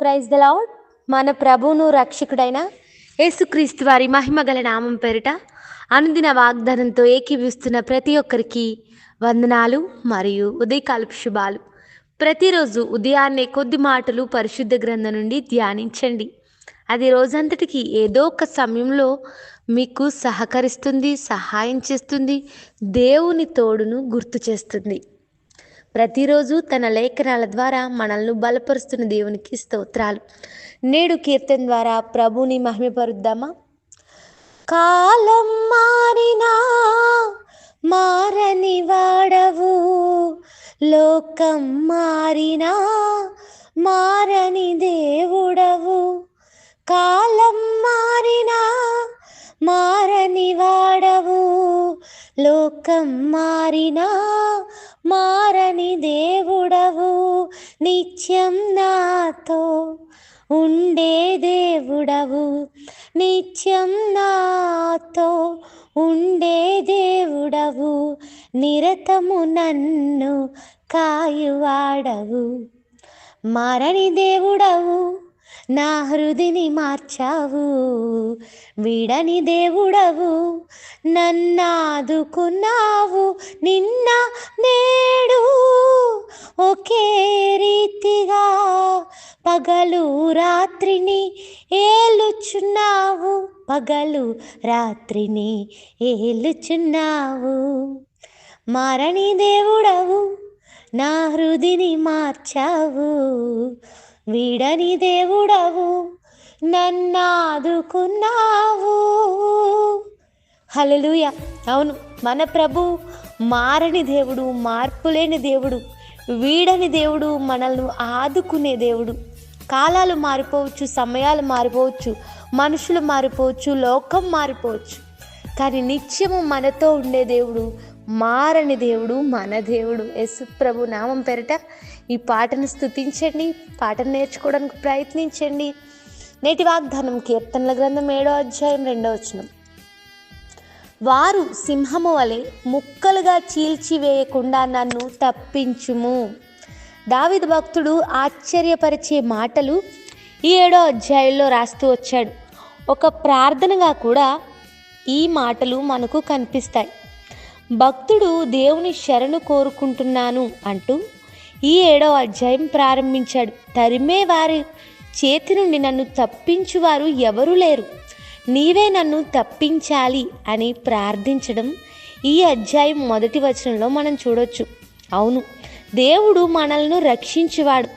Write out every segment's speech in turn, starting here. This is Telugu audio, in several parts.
ప్రైజ్ ద లాడ్ మన ప్రభువును రక్షకుడైన యేసుక్రీస్తు వారి మహిమ గల నామం పేరిట అనుదిన వాగ్దానంతో ఏకీవిస్తున్న ప్రతి ఒక్కరికి వందనాలు మరియు ఉదయకాలపు శుభాలు. ప్రతిరోజు ఉదయాన్నే కొద్ది మాటలు పరిశుద్ధ గ్రంథం నుండి ధ్యానించండి. అది రోజంతటికి ఏదో ఒక సమయంలో మీకు సహకరిస్తుంది సహాయం చేస్తుంది దేవుని తోడును గుర్తు చేస్తుంది. ప్రతిరోజు తన లేఖనాల ద్వారా మనల్ని బలపరుస్తున్న దేవునికి స్తోత్రాలు. నేడు కీర్తన ద్వారా ప్రభుని మహిమపరుద్దామా? కాలం మారినా మారని వాడవు. లోకం మారినా మారని దేవుడవు. కాలం మారినా మారని వాడవు. లోకం మారినా మారని దేవుడవు నిత్యం నాతో ఉండే దేవుడవు నిత్యం నాతో ఉండే దేవుడవు నిరతము నన్ను కాయువాడవు. మారని దేవుడవు నా హృదిని మార్చావు. విడని దేవుడవు నన్నాదుకున్నావు నిన్న పగలు రాత్రిని ఏలుచున్నావు. పగలు రాత్రిని ఏలుచున్నావు. మారని దేవుడవు నా హృదిని మార్చావు. వీడని దేవుడవు నన్నాదుకున్నావు. హలలుయ అవును మన ప్రభు మారని దేవుడు మార్పులేని దేవుడు వీడని దేవుడు మనల్ని ఆదుకునే దేవుడు. కాలాలు మారిపోవచ్చు సమయాలు మారిపోవచ్చు మనుషులు మారిపోవచ్చు లోకం మారిపోవచ్చు. కానీ నిత్యము మనతో ఉండే దేవుడు మారని దేవుడు మన దేవుడు. యేసు ప్రభు నామం పెరట ఈ పాటను స్థుతించండి పాటను నేర్చుకోవడానికి ప్రయత్నించండి. నేటి వాగ్దానం కీర్తనల గ్రంథం ఏడో అధ్యాయం రెండో వచనం. వారు సింహము వలె ముక్కలుగా చీల్చివేయకుండా నన్ను తప్పించుము. దావిద భక్తుడు ఆశ్చర్యపరిచే మాటలు ఈ ఏడో అధ్యాయంలో రాస్తూ వచ్చాడు. ఒక ప్రార్థనగా కూడా ఈ మాటలు మనకు కనిపిస్తాయి. భక్తుడు దేవుని శరణు కోరుకుంటున్నాను అంటూ ఈ ఏడో అధ్యాయం ప్రారంభించాడు. తరిమే వారి చేతి నుండి నన్ను తప్పించువారు ఎవరూ లేరు. నీవే నన్ను తప్పించాలి అని ప్రార్థించడం ఈ అధ్యాయం మొదటి వచనంలో మనం చూడొచ్చు. అవును దేవుడు మనల్ని రక్షించేవాడు.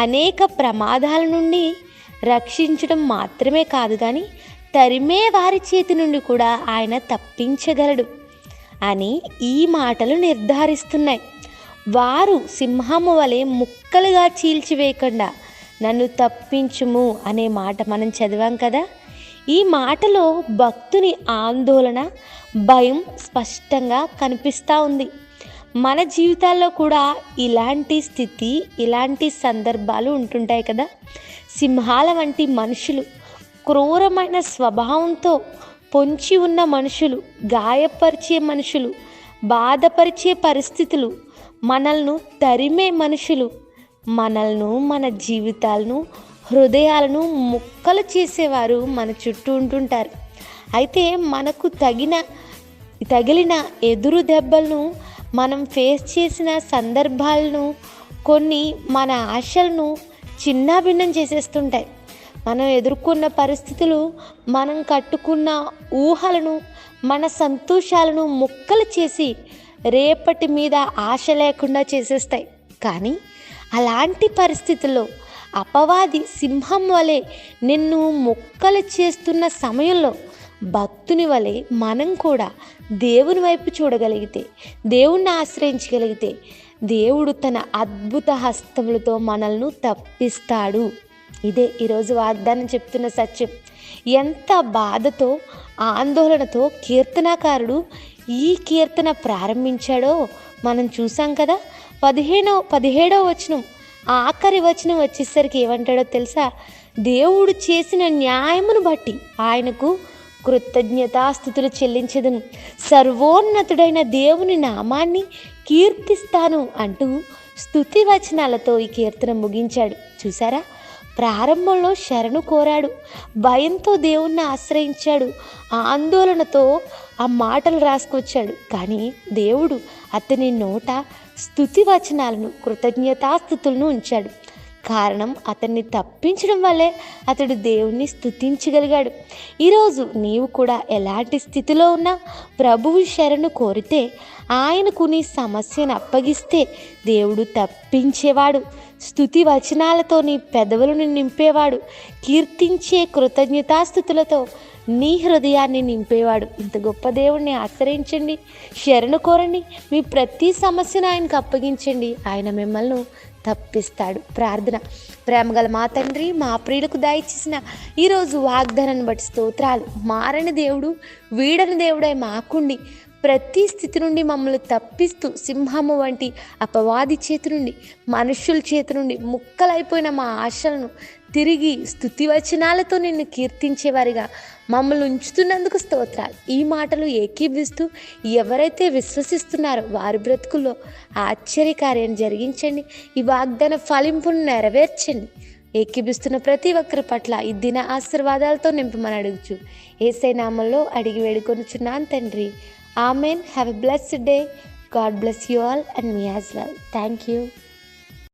అనేక ప్రమాదాల నుండి రక్షించడం మాత్రమే కాదు కానీ తరిమే వారి చేతి నుండి కూడా ఆయన తప్పించగలడు అని ఈ మాటలు నిర్ధారిస్తున్నాయి. వారు సింహము వలె ముక్కలుగా చీల్చివేయకుండా నన్ను తప్పించుము అనే మాట మనం చదివాం కదా. ఈ మాటలో భక్తుని ఆందోళన భయం స్పష్టంగా కనిపిస్తూ ఉంది. మన జీవితాల్లో కూడా ఇలాంటి స్థితి ఇలాంటి సందర్భాలు ఉంటుంటాయి కదా. సింహాల వంటి మనుషులు క్రూరమైన స్వభావంతో పొంచి ఉన్న మనుషులు గాయపరిచే మనుషులు బాధపరిచే పరిస్థితులు మనల్ని తరిమే మనుషులు మనల్ని మన జీవితాలను హృదయాలను ముక్కలు చేసేవారు మన చుట్టూ ఉంటుంటారు. అయితే మనకు తగిన తగిలిన ఎదురు దెబ్బలను మనం ఫేస్ చేసిన సందర్భాలను కొన్ని మన ఆశలను చిన్నాభిన్నం చేసేస్తుంటాయి. మనం ఎదుర్కొన్న పరిస్థితులు మనం కట్టుకున్న ఊహలను మన సంతోషాలను ముక్కలు చేసి రేపటి మీద ఆశ లేకుండా చేసేస్తాయి. కానీ అలాంటి పరిస్థితుల్లో అపవాది సింహం వలె నిన్ను ముక్కలు చేస్తున్న సమయంలో భక్తుని వలె మనం కూడా దేవుని వైపు చూడగలిగితే దేవుణ్ణి ఆశ్రయించగలిగితే దేవుడు తన అద్భుత హస్తములతో మనల్ని తప్పిస్తాడు. ఇదే ఈరోజు వాగ్దానం చెప్తున్న సత్యం. ఎంత బాధతో ఆందోళనతో కీర్తనాకారుడు ఈ కీర్తన ప్రారంభించాడో మనం చూసాం కదా. పదిహేనో పదిహేడో వచనం ఆఖరి వచనం వచ్చేసరికి ఏమంటాడో తెలుసా? దేవుడు చేసిన న్యాయమును బట్టి ఆయనకు కృతజ్ఞతాస్థుతులు చెల్లించదును. సర్వోన్నతుడైన దేవుని నామాన్ని కీర్తిస్తాను అంటూ స్థుతి వచనాలతో ఈ కీర్తన ముగించాడు. చూసారా ప్రారంభంలో శరణు కోరాడు. భయంతో దేవుణ్ణి ఆశ్రయించాడు. ఆందోళనతో ఆ మాటలు రాసుకొచ్చాడు. కానీ దేవుడు అతని నోట స్థుతి వచనాలను కృతజ్ఞతాస్థుతులను ఉంచాడు. కారణం అతన్ని తప్పించడం వల్లే అతడు దేవుణ్ణి స్థుతించగలిగాడు ఈరోజు నీవు కూడా ఎలాంటి స్థితిలో ఉన్నా ప్రభువు శరణు కోరితే ఆయనకు నీ సమస్యను అప్పగిస్తే దేవుడు తప్పించేవాడు. స్థుతి వచనాలతో నీ పెదవులను నింపేవాడు. కీర్తించే కృతజ్ఞతాస్థుతులతో నీ హృదయాన్ని నింపేవాడు. ఇంత గొప్ప దేవుణ్ణి ఆశ్రయించండి శరణు కోరండి. మీ ప్రతి సమస్యను ఆయనకు అప్పగించండి. ఆయన మిమ్మల్ని తప్పిస్తాడు. ప్రార్థన. ప్రేమగల మా తండ్రి మా ప్రియులకు దయచేసిన ఈరోజు వాగ్దానాన్ని బట్టి స్తోత్రాలు. మారని దేవుడు వీడని దేవుడై మాకుండి. ప్రతి స్థితి నుండి మమ్మల్ని తప్పిస్తూ సింహము వంటి అపవాది చేతి నుండి మనుషుల చేతి నుండి ముక్కలైపోయిన మా ఆశలను తిరిగి స్థుతి వచనాలతో నిన్ను కీర్తించేవారిగా మమ్మల్ని ఉంచుతున్నందుకు స్తోత్రాలు. ఈ మాటలు ఏకీభిస్తూ ఎవరైతే విశ్వసిస్తున్నారో వారి బ్రతుకుల్లో ఆశ్చర్యకార్యం జరిగించండి. ఈ వాగ్దాన ఫలింపును నెరవేర్చండి. ఏకీభిస్తున్న ప్రతి ఒక్కరి పట్ల ఈ దిన ఆశీర్వాదాలతో నింపమని అడుగుచు. ఏసై నామంలో అడిగి వేడుకొనుచున్నాను తండ్రి. Amen. Have a blessed day. God bless you all and me as well. Thank you.